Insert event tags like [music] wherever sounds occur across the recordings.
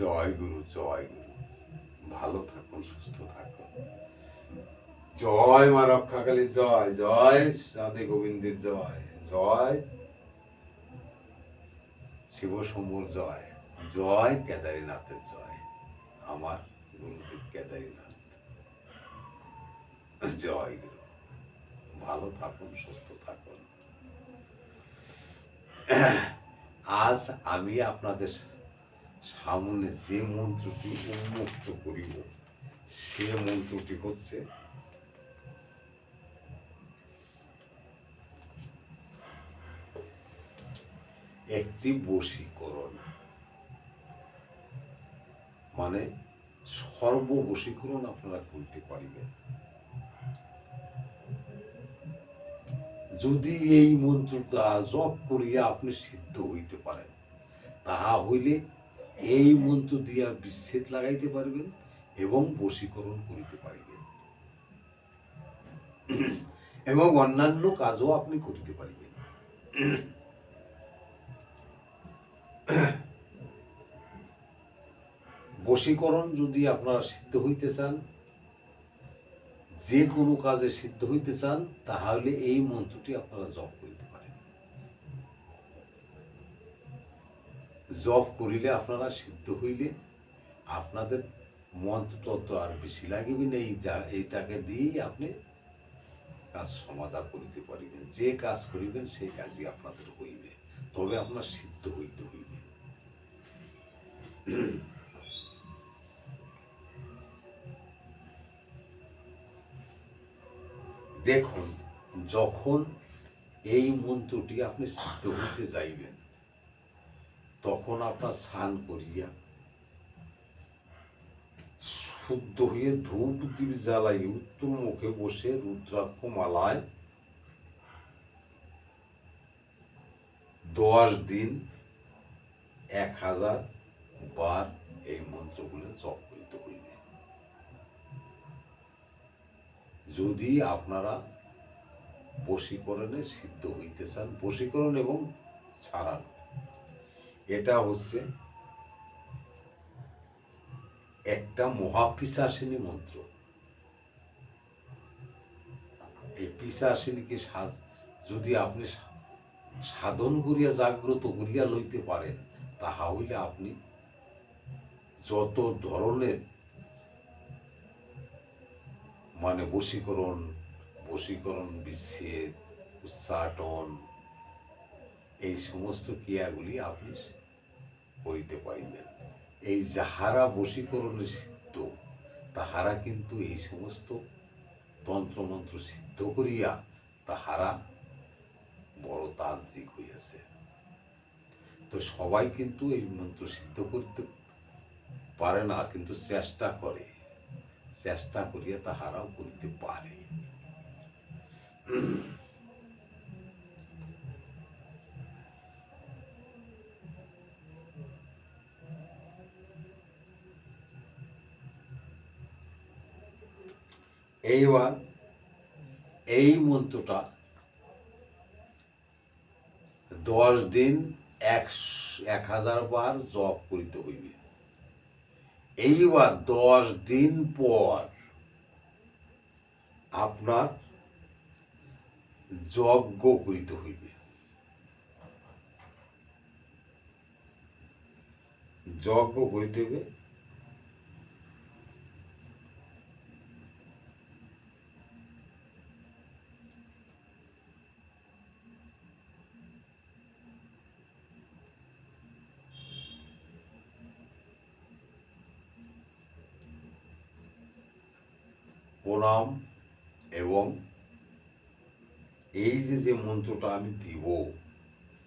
জয় গুরু জয় গুরু। ভালো থাকুন সুস্থ থাকুন জয় মা রক্ষাকালী, জয় জয় রাধে গোবিন্দের জয় জয় শিব শম্ভুর জয় জয় কেদারীনাথের জয়, আমার গুরুদেব কেদারীনাথ। জয় গুরু। ভালো থাকুন, সুস্থ থাকুন। আজ আমি আপনাদের সামনে যে মন্ত্রটি উন্মুক্ত করিব, সে মন্ত্রটি হচ্ছে একটি বশীকরণ। মানে সর্ববশীকরণ আপনারা করতে পারিবেন। যদি এই মন্ত্রটা জপ করিয়া আপনি সিদ্ধ হইতে পারেন, তাহা হইলে এই মন্ত্র দিয়া বিচ্ছেদ লাগাইতে পারবেন এবং বশীকরণ করিতে পারিবেন। এবং অন্যান্য কাজও আপনি করিতে পারিবেন। বশীকরণ যদি আপনারা সিদ্ধ হইতে চান, যে কোনো কাজে সিদ্ধ হইতে চান, তাহলে এই মন্ত্রটি আপনারা জপ করিতে জপ করিলে আপনারা সিদ্ধ হইলে আপনাদের মন্ত্রতত্ত্ব আর বেশি লাগিবে না, এই এইটাকে দিয়েই আপনি কাজ সমাধা করিতে পারিবেন। যে কাজ করিবেন, সেই কাজই আপনাদের হইবে। তবে আপনার সিদ্ধ হইতে হইবে। দেখুন, যখন এই মন্ত্রটি আপনি সিদ্ধ হইতে যাইবেন তখন আপনার স্নান করিয়া শুদ্ধ হয়ে ধূপ দ্বীপ জ্বালাই উত্তম মুখে বসে রুদ্রাক্ষ মালায় দশ দিন এক হাজার বার এই মন্ত্রগুলো জপ করিতে হইবে। যদি আপনারা বশীকরণে সিদ্ধ হইতে চান, বশীকরণ এবং ছাড়ানো এটা হচ্ছে একটা মহাপিসাসিনী মন্ত্র। এই পিসাসিনীকে সা- যদি আপনি সাধন করিয়া জাগ্রত করিয়া লইতে পারেন তাহা হইলে আপনি যত ধরনের মানে বশীকরণ বশীকরণ, বিচ্ছেদ, উচ্চাটন, এই সমস্ত ক্রিয়াগুলি আপনি করিতে পারিবেন। এই যাহারা বশীকরণে সিদ্ধ, তাহারা কিন্তু এই সমস্ত তন্ত্রমন্ত্র সিদ্ধ করিয়া তাহারা বড় তান্ত্রিক হইয়াছে। তো সবাই কিন্তু এই মন্ত্র সিদ্ধ করতে পারে না, কিন্তু চেষ্টা করে। চেষ্টা করিয়া তাহারাও করিতে পারে। এইবার এই মন্ত্রটা দশ দিন এক এক হাজার বার জপ করিতে হইবে। এইবার দশ দিন পর আপনার যজ্ঞ করিতে হইবে। যজ্ঞ করিতে হইবে। প্রণাম এবং এই যে যে মন্ত্রটা আমি দিব,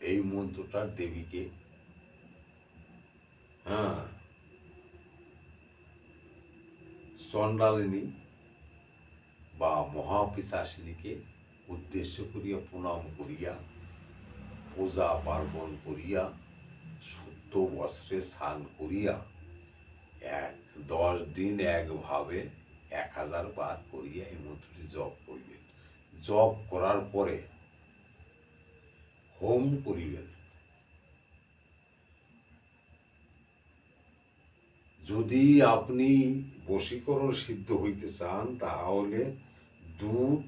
এই মন্ত্রটা দেবীকে হ্যাঁ চণ্ডালিনী বা মহাপিশাসিনীকে উদ্দেশ্য করিয়া, প্রণাম করিয়া, পূজা পার্বণ করিয়া, শুদ্ধ বস্ত্রে স্নান করিয়া, এক দশ দিন একভাবে এক হাজার বার করিয়া এই মন্ত্রটি জপ করিবেন। জপ করার পরে হোম করিবেন। যদি আপনি বশীকরণ সিদ্ধ হইতে চান, তাহলে দুধ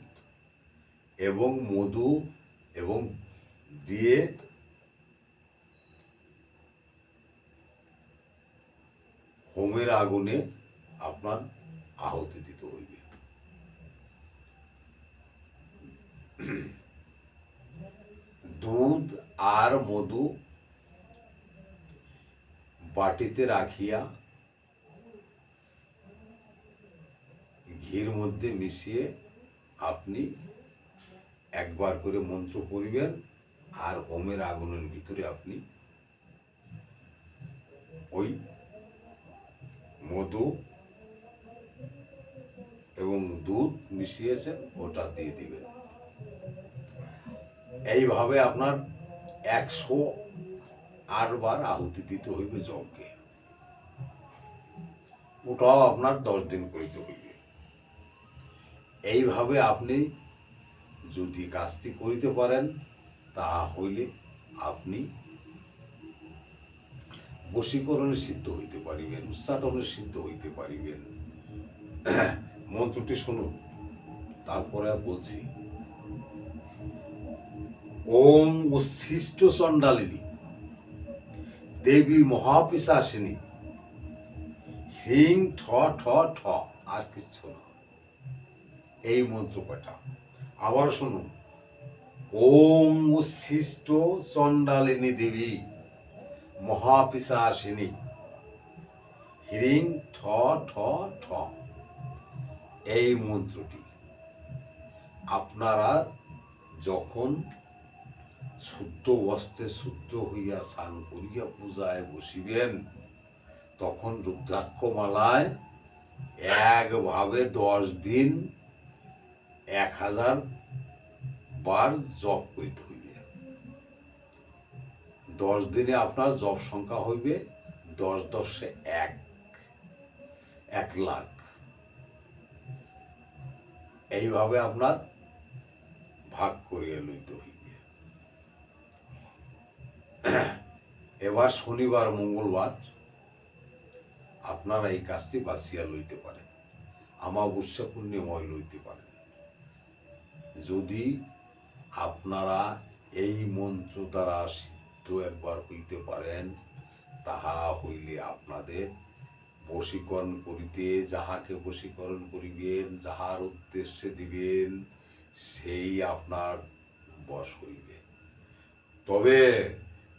এবং মধু এবং দিয়ে হোমের আগুনে আপনার আহুতি দিতে হইবে। দুধ আর মধু বাটিতে রাখিয়া ঘির মধ্যে মিশিয়ে আপনি একবার করে মন্ত্র পড়িবেন আর হোমের আগুনের ভিতরে আপনি ওই মধু এবং দুধ মিশিয়েছেন ওটা দিয়ে দিবেন। এইভাবে আপনার একশো আটবার আহুতি দিতে হইবে যজ্ঞে ওটাও আপনার দশ দিন করিতে হইবে। এইভাবে আপনি যদি কাজটি করিতে পারেন তা হইলে আপনি বশীকরণে সিদ্ধ হইতে পারিবেন, উচ্চাটনে সিদ্ধ হইতে পারিবেন। মন্ত্রটি শুনুন। তারপরে বলছি। ওম উচ্ছিষ্ট চণ্ডালিনী, দেবী মহাপিশাসিনী হিং ঠ ঠ ঠ, আর কিচ্ছু না। এই মন্ত্র কটা আবার শুনুন। ওম উচ্ছিষ্ট চণ্ডালিনী দেবী মহাপিশাসিনী হিরিং ঠ ঠ ঠ। এই মন্ত্রটি। আপনারা যখন শুদ্ধ বস্ত্রে শুদ্ধ হইয়া স্নান করিয়া পূজায় বসিবেন, তখন রুদ্রাক্ষ মালায় একভাবে দশ দিন এক হাজার বার জপ করিতে হইবে। দশ দিনে আপনার জপ সংখ্যা হইবে দশ দশে এক এক লাখ। এইভাবে আপনার ভাগ করিয়া লইতে হইবে। এবার শনিবার, মঙ্গলবার আপনারা এই কাজটি বাঁচিয়া লইতে পারেন। আমাবস্যা পূর্ণিময় লইতে পারেন। যদি আপনারা এই মন্ত্র দ্বারা সিদ্ধ একবার হইতে পারেন, তাহা হইলে আপনাদের বশীকরণ করিতে, যাহাকে বশীকরণ করিবেন, যাহার উদ্দেশ্যে দিবেন, সেই আপনার বশ হইবে। তবে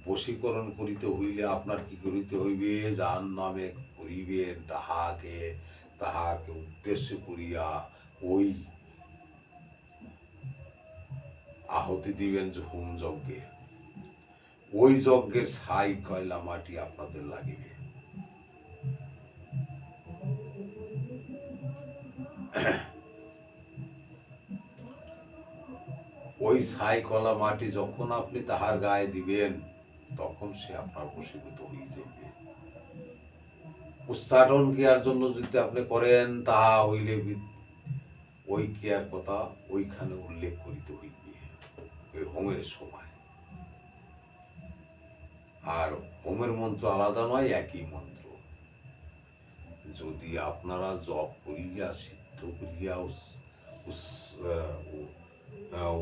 বশীকরণ করিতে হইলে আপনার কি করিতে হইবে? যার নামে করিবেন, তাহাকে তাহাকে উদ্দেশ্য করিয়া ওই আহতি দিবেন হোম যজ্ঞে। ওই যজ্ঞের ছাই কয়লা মাটি আপনাদের লাগিবে। [coughs] ওই ছাই কলা মাটি যখন আপনি তাহার গায়ে দিবেন, তখন সে আপনার বশীভূত হয়ে যাবে উচ্চাটন ক্রিয়ার জন্য যদি আপনি করেন, তাহা হইলে ওই ক্রিয়ার কথা ওইখানে উল্লেখ করিতে হইবে। ওই হোমের সময়। আর হোমের মন্ত্র আলাদা নয়, একই মন্ত্র। যদি আপনারা জপ করিয়া সিদ্ধ করিয়া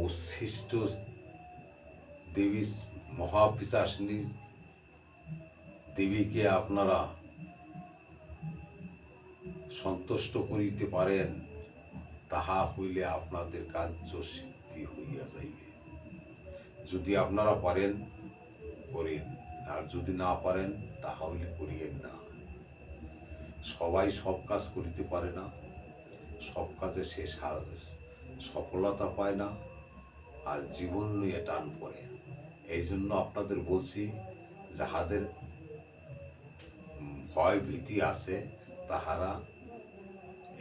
উচ্ছিষ্ট দেবী মহাপিশাসিনী দেবীকে আপনারা সন্তুষ্ট করিতে পারেন, তাহা হইলে আপনাদের কার্য সিদ্ধি হইয়া যাইবে। যদি আপনারা পারেন, করেন, আর যদি না পারেন, তাহা হইলে করিয়েন না। সবাই সব কাজ করিতে পারে না। সব কাজে সে সফলতা পায় না, আর জীবন নিয়ে টান পড়ে। এই জন্য আপনাদের বলছি, যাহাদের ভয় ভীতি আছে, তাহারা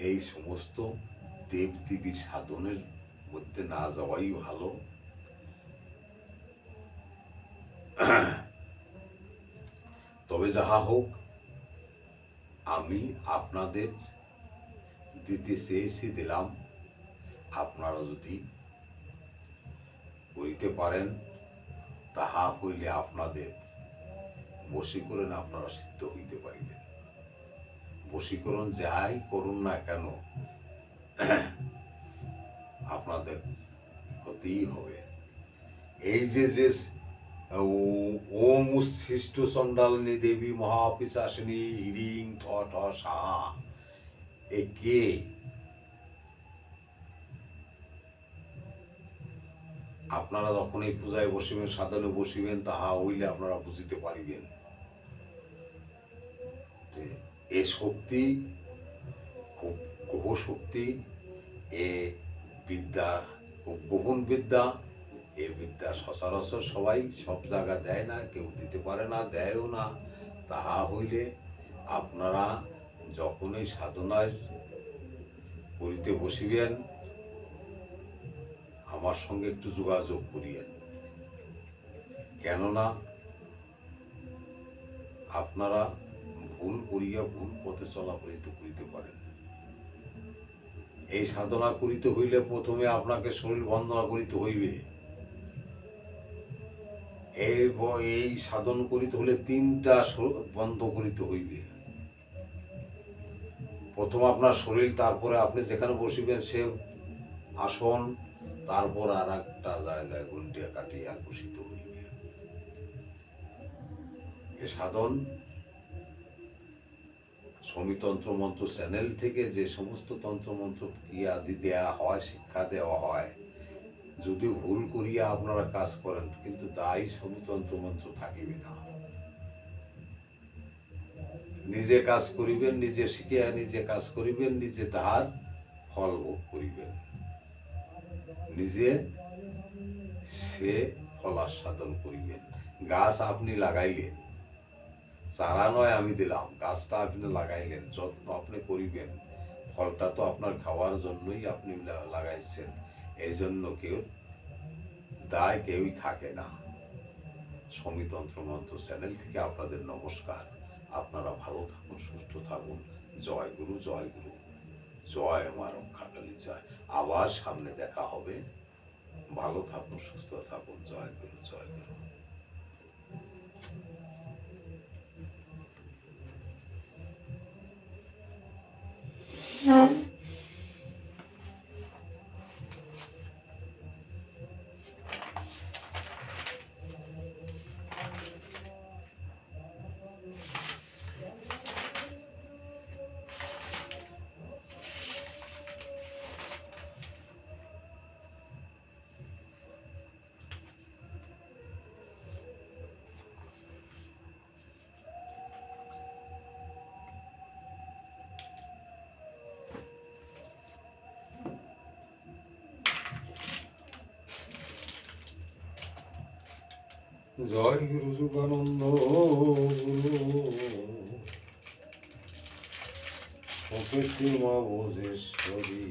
এই সমস্ত দেব দেবীর সাধনের মধ্যে না যাওয়াই ভালো। তবে যাহা হোক, আমি আপনাদের দিতে চেয়েছি দিলাম। আপনারা যদি করিতে পারেন, তাহা হইলে আপনাদের বসে করেন আপনারা সিদ্ধ হইতে পারিবেন। বশীকরণ যাই করুন না কেন, আপনাদের হতেই হবে। এই যে যে ওম সৃষ্ট চণ্ডালিনী দেবী মহাপিশাসিনী হিরিং ঠ ঠ সাহা এ কে আপনারা যখন এই পূজায় বসিবেন, সাধনে বসিবেন, তাহা হইলে আপনারা বুঝিতে পারিবেন। এ শক্তি, খুব গ্রহ শক্তি, এ বিদ্যা, খুব গোপন বিদ্যা, এ বিদ্যা সচরাচর সবাই সব জায়গা দেয় না, কেউ দিতে পারে না, দেয়ও না। তাহা হইলে আপনারা যখন এই সাধনায় করিতে বসিবেন, আমার সঙ্গে একটু যোগাযোগ করিয়েন। কেননা আপনারা ভুল করিয়া ভুল পথে চলাফলিত করিতে পারেন। এই সাধনা করিতে হইলে প্রথমে আপনাকে শরীর বন্দনা করিতে হইবে। এই সাধন করিতে হলে তিনটা বন্ধ করিতে হইবে। প্রথম আপনার শরীর, তারপরে আপনি যেখানে বসিবেন সে আসন, তারপর আর একটা জায়গায় গুন্টিয়া কাটিয়া বসিতে হইবে। এ সাধন সমিতন্ত্র মন্ত্র চ্যানেল থেকে যে সমস্ত তন্ত্রমন্ত্র ক্রিয়া আদি দেয়া হয়, শিক্ষা দেওয়া হয়, যদি ভুল করিয়া আপনারা কাজ করেন, কিন্তু দায়ী সমিতন্ত্র মন্ত্র থাকিবে না। নিজে কাজ করিবেন, নিজে শিখিয়া, নিজে কাজ করিবেন, নিজে তাহার ফল ভোগ করিবেন। নিজে সে ফলাস্বাদন করিবেন। গাছ আপনি লাগাইলেন, চারা নয় আমি দিলাম, গাছটা আপনি লাগাইলেন, যত্ন আপনি করিবেন। ফলটা তো আপনার খাওয়ার জন্যই আপনি লাগাইছেন এই জন্য কেউ দায় কেউই থাকে না। সমিতন্ত্র মন্ত্র চ্যানেল থেকে আপনাদের নমস্কার। আপনারা ভালো থাকুন, সুস্থ থাকুন। জয় গুরু জয় গুরু। জয় মারম খাটালি, জয়। আবার সামনে দেখা হবে। ভালো থাকুন, সুস্থ থাকুন। জয় গুরু জয় গুরু। জয় গুরু যুগানন্দ সকেশী মা ভোজেশ্বরী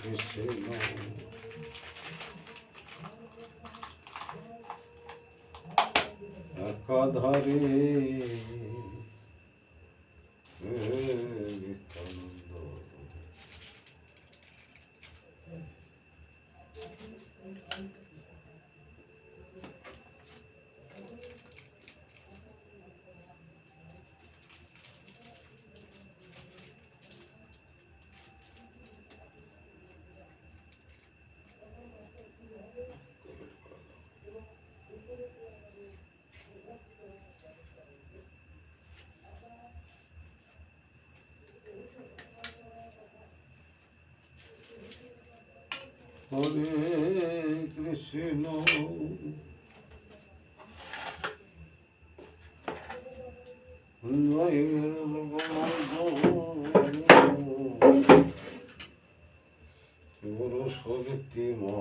কৃষ্ণ একাধারে হে নিত্যানন্দ হরে কৃষ্ণ। গুরু শক্তি মা